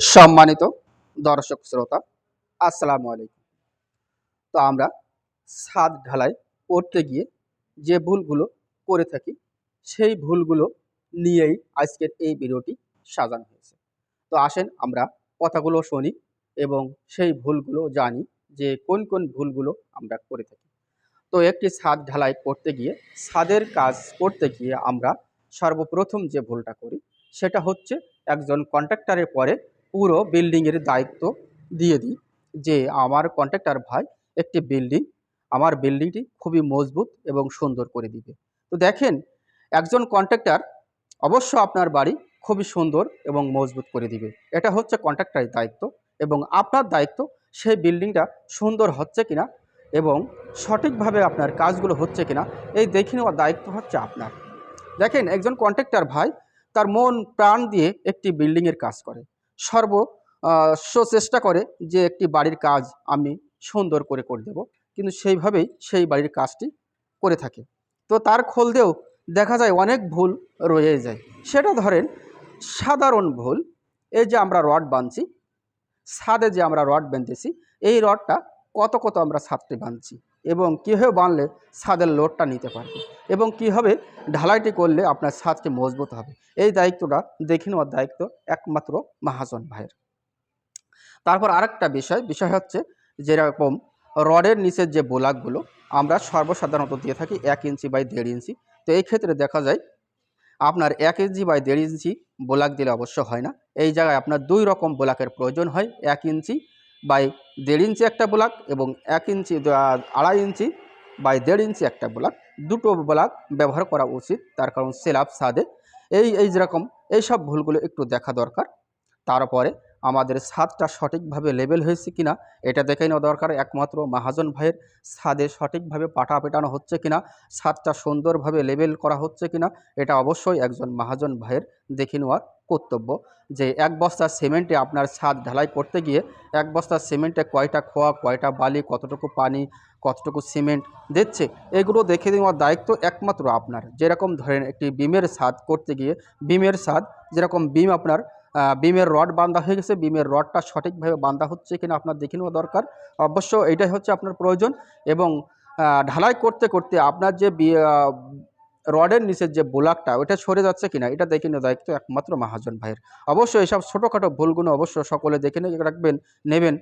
সম্মানিত দর্শক শ্রোতা, আসসালামু আলাইকুম। তো আমরা ছাদ ঢালাই করতে গিয়ে যে ভুলগুলো করে থাকি, সেই ভুলগুলো নিয়েই আজকের এই ভিডিওটি সাজানো হয়েছে। তো আসেন আমরা কথাগুলো শুনি এবং সেই ভুলগুলো জানি যে কোন কোন ভুলগুলো আমরা করে থাকি। তো একটি ছাদ ঢালাই করতে গিয়ে, ছাদের কাজ করতে গিয়ে আমরা সর্বপ্রথম যে ভুলটা করি, সেটা হচ্ছে একজন কন্ট্রাক্টরের পরে পুরো বিল্ডিংয়ের দায়িত্ব দিয়ে দিই যে আমার কন্ট্রাক্টর ভাই একটি বিল্ডিং, আমার বিল্ডিংটি খুবই মজবুত এবং সুন্দর করে দিবে। তো দেখেন, একজন কন্ট্রাক্টর অবশ্য আপনার বাড়ি খুবই সুন্দর এবং মজবুত করে দিবে। এটা হচ্ছে কন্ট্রাক্টরের দায়িত্ব এবং আপনার দায়িত্ব সেই বিল্ডিংটা সুন্দর হচ্ছে কিনা এবং সঠিকভাবে আপনার কাজগুলো হচ্ছে কিনা, এই দেখে নেওয়ার দায়িত্ব হচ্ছে আপনার। দেখেন, একজন কন্ট্রাক্টর ভাই তার মন প্রাণ দিয়ে একটি বিল্ডিংয়ের কাজ করে। সর্ব চেষ্টা করে যে একটি বাড়ির কাজ আমি সুন্দর করে করে দেব। কিন্তু সেইভাবেই সেই বাড়ির কাজটি করে থাকে। তো তার খোলদেও দেখা যায় অনেক ভুল রয়ে যায়। সেটা ধরেন, সাধারণ ভুল, এই যে আমরা রড বাঁধছি, ছাদে যে আমরা রড বেঁধেছি, এই রডটা কত কত আমরা ছাদটি বাঁধছি এবং কীভাবে বাঁধলে ছাদের লোডটা নিতে পারবে এবং কীভাবে ঢালাইটি করলে আপনার ছাদটি মজবুত হবে। এই দায়িত্বটা দেখে নেওয়ার দায়িত্ব একমাত্র মহাজন ভাইয়ের। তারপর আরেকটা বিষয় বিষয় হচ্ছে যেরকম রডের নিচের যে বোলাকগুলো আমরা সর্বসাধারণত দিয়ে থাকি এক ইঞ্চি বাই দেড় ইঞ্চি। তো এই ক্ষেত্রে দেখা যায় আপনার এক ইঞ্চি বাই দেড় ইঞ্চি বোলাক দিলে অবশ্য হয় না। এই জায়গায় আপনার দুই রকম বোলাকের প্রয়োজন হয়, এক ইঞ্চি বাই দেড় ইঞ্চি একটা বোলাক এবং এক ইঞ্চি আড়াই ইঞ্চি বাই দেড় ইঞ্চি একটা বোলাক দুটো বোলাক ব্যবহার করা উচিত। তার কারণ সেলাপ সাদে। এই এই যেরকম, এই সব ভুলগুলো একটু দেখা দরকার। তারপরে আমাদের ছাদটা সঠিকভাবে লেবেল হয়েছে কিনা, এটা দেখে নেওয়া দরকার। একমাত্র মহাজন ভাইয়ের ছাদে সঠিকভাবে পাটা পেটানো হচ্ছে কিনা ছাদটা সুন্দরভাবে লেবেল করা হচ্ছে কিনা, এটা অবশ্যই একজন মহাজন ভাইয়ের দেখে নেওয়ার কর্তব্য যে এক বস্তা সিমেন্টে আপনার ছাদ ঢালাই করতে গিয়ে এক বস্তা সিমেন্টে কয়টা খোয়া, কয়টা বালি, কতটুকু পানি, কতটুকু সিমেন্ট দিচ্ছে, এগুলো দেখে দেওয়ার দায়িত্ব একমাত্র আপনার। যেরকম ধরেন একটি বিমের ছাদ করতে গিয়ে বিমের ছাদ, যেরকম বিম আপনার বিমের রড বাঁধা হয়ে গেছে, বিমের রডটা সঠিকভাবে বাঁধা হচ্ছে কিনা আপনার দেখে নেওয়া দরকার। অবশ্য এটাই হচ্ছে আপনার প্রয়োজন এবং ঢালাই করতে করতে আপনার যে রডের নিচের যে বোলাকটা ওটা সরে যাচ্ছে কিনা, এটা দেখে নেওয়া দায়িত্ব একমাত্র মহাজন ভাইয়ের। অবশ্যই এসব ছোটোখাটো ভুলগুলো অবশ্য সকলে দেখে নিয়ে রাখবেন, নেবেন।